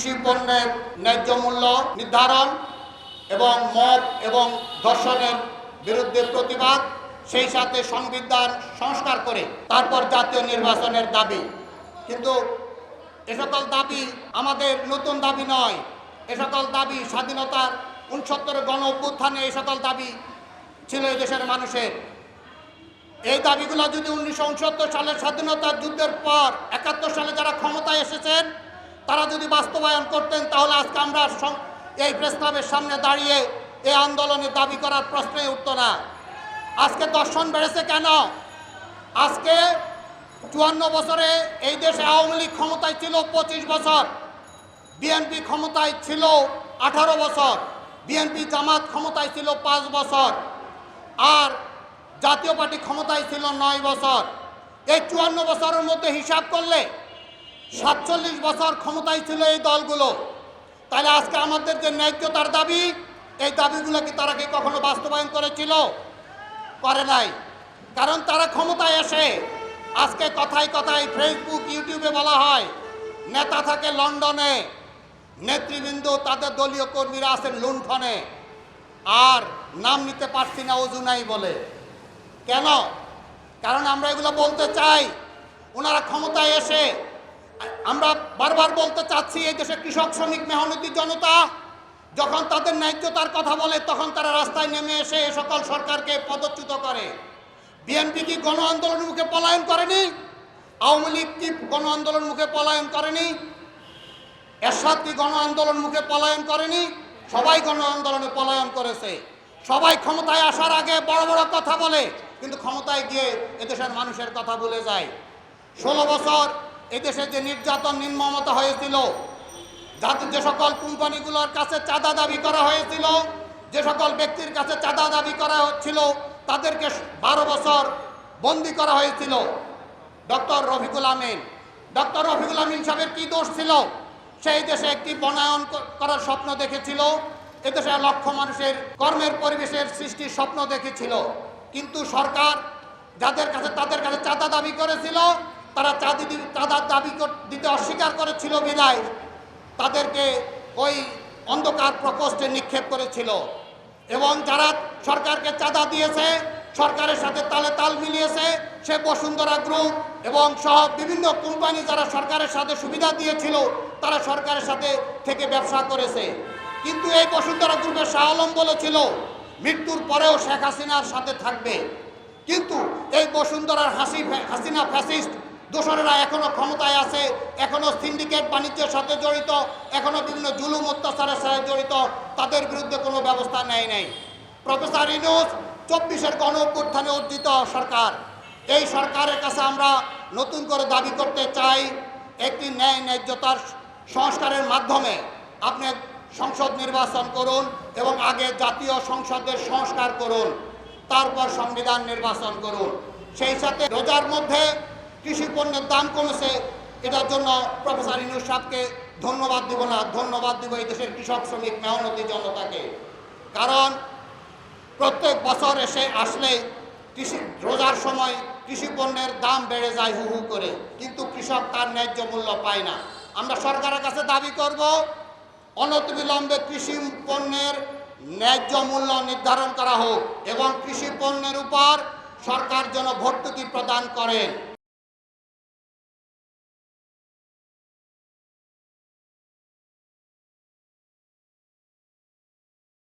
কৃষি পণ্যের ন্যায্য মূল্য নির্ধারণ এবং মব এবং দর্শনের বিরুদ্ধে প্রতিবাদ, সেই সাথে সংবিধান সংস্কার করে তারপর জাতীয় নির্বাচনের দাবি। কিন্তু এ সকল দাবি আমাদের নতুন দাবি নয়। এ সকল দাবি স্বাধীনতার উনসত্তরের গণ অভ্যুত্থানে এই সকল দাবি ছিল এই দেশের মানুষের। এই দাবিগুলো যদি উনিশশো উনসত্তর সালের স্বাধীনতার যুদ্ধের পর একাত্তর সালে যারা ক্ষমতায় এসেছেন তারা যদি বাস্তবায়ন করতেন, তাহলে আজকে আমরা এই প্রেস ক্লাবের সামনে দাঁড়িয়ে এই আন্দোলনের দাবি করার প্রশ্নই উঠত না। আজকে দর্শন বেড়েছে কেন? আজকে চুয়ান্ন বছরে এই দেশে আওয়ামী লীগ ক্ষমতায় ছিল পঁচিশ বছর, বিএনপি ক্ষমতায় ছিল আঠারো বছর, বিএনপি জামাত ক্ষমতায় ছিল পাঁচ বছর, আর জাতীয় পার্টি ক্ষমতায় ছিল নয় বছর। এই চুয়ান্ন বছরের মধ্যে হিসাব করলে সাতচল্লিশ বছর ক্ষমতায় ছিল এই দলগুলো। তাহলে আজকে আমাদের যে ন্যায্যতার দাবি, এই দাবিগুলো কি তারা কি কখনো বাস্তবায়ন করেছিল? করে নাই। কারণ তারা ক্ষমতায় এসে আজকে কথায় কথায় ফেসবুক ইউটিউবে বলা হয়, নেতা থাকে লন্ডনে, নেতৃবৃন্দ তাদের দলীয় কর্মীরা আছেন লুণ্ঠনে। আর নাম নিতে পারছি না, অজু নাই বলে। কেন? কারণ আমরা এগুলো বলতে চাই, ওনারা ক্ষমতায় এসে আমরা বারবার বলতে চাচ্ছি, এই দেশে কৃষক, শ্রমিক, মেহনতি জনতা, যখন তাদের ন্যায্যতার কথা বলে, তখন তারা রাস্তায় নেমে এসে এ সকল সরকারকে পদচ্যুত করে। বিএনপি কি গণ আন্দোলন মুখে পলায়ন করেনি? আওয়ামী লীগ কি গণ আন্দোলন মুখে পলায়ন করেনি? এরশাদ কি গণ আন্দোলন মুখে পলায়ন করেনি? সবাই গণ আন্দোলনে পলায়ন করেছে। সবাই ক্ষমতায় আসার আগে বড় বড় কথা বলে, কিন্তু ক্ষমতায় গিয়ে এদেশের মানুষের কথা ভুলে যায়। ষোলো বছর এদেশে যে নির্যাতন নির্মমতা হয়েছিল, যাতে যে সকল কোম্পানিগুলোর কাছে চাঁদা দাবি করা হয়েছিল, যে সকল ব্যক্তির কাছে চাঁদা দাবি করা হচ্ছিল, তাদেরকে বারো বছর বন্দি করা হয়েছিল। ডক্টর রফিকুল আমিন। ডক্টর রফিকুল আমিন সাহেবের কি দোষ ছিল? সেই দেশে একটি বনায়ন করার স্বপ্ন দেখেছিল। এদেশে লক্ষ মানুষের কর্মের পরিবেশের সৃষ্টির স্বপ্ন দেখেছিল। কিন্তু সরকার যাদের কাছে তাদের কাছে চাঁদা দাবি করেছিল তারা চাঁদি চাঁদার দাবি দিতে অস্বীকার করেছিল বিদায়। তাদেরকে ওই অন্ধকার প্রকোষ্ঠে নিক্ষেপ করেছিল। এবং যারা সরকারকে চাঁদা দিয়েছে, সরকারের সাথে তালে তাল মিলিয়েছে, সে বসুন্ধরা গ্রুপ এবং সহ বিভিন্ন কোম্পানি যারা সরকারের সাথে সুবিধা দিয়েছিল, তারা সরকারের সাথে থেকে ব্যবসা করেছে। কিন্তু এই বসুন্ধরা গ্রুপের শাহ আলম বলেছিল, মৃত্যুর পরেও শেখ হাসিনার সাথে থাকবে। কিন্তু এই বসুন্ধরার হাসি হাসিনা ফ্যাসিস্ট দোসরেরা এখনও ক্ষমতায় আছে, এখনও সিন্ডিকেট বাণিজ্যের সাথে জড়িত, এখনও বিভিন্ন জুলুম অত্যাচারের সাথে জড়িত, তাদের বিরুদ্ধে কোনো ব্যবস্থা নেয় নাই। প্রফেসর ইনুস চব্বিশের গণ অভ্যুত্থানে অর্জিত সরকার। এই সরকারের কাছে আমরা নতুন করে দাবি করতে চাই একটি ন্যায় ন্যায্যতার সংস্কারের মাধ্যমে। আপনি সংসদ নির্বাচন করুন এবং আগে জাতীয় সংসদের সংস্কার করুন, তারপর সংবিধান নির্বাচন করুন। সেই সাথে রোজার মধ্যে কৃষি পণ্যের দাম কমেছে, এটার জন্য প্রফেসর ইনুস সাহেবকে ধন্যবাদ দিব না, ধন্যবাদ দিব এই দেশের কৃষক, শ্রমিক, মেহনতি জনতাকে। কারণ প্রত্যেক বছর এসে আসলে কৃষি, রোজার সময় কৃষি পণ্যের দাম বেড়ে যায় হু হু করে, কিন্তু কৃষক তার ন্যায্য মূল্য পায় না। আমরা সরকারের কাছে দাবি করব, অনতিবিলম্বে কৃষি পণ্যের ন্যায্য মূল্য নির্ধারণ করা হোক এবং কৃষি পণ্যের উপর সরকার যেন ভর্তুকি প্রদান করেন।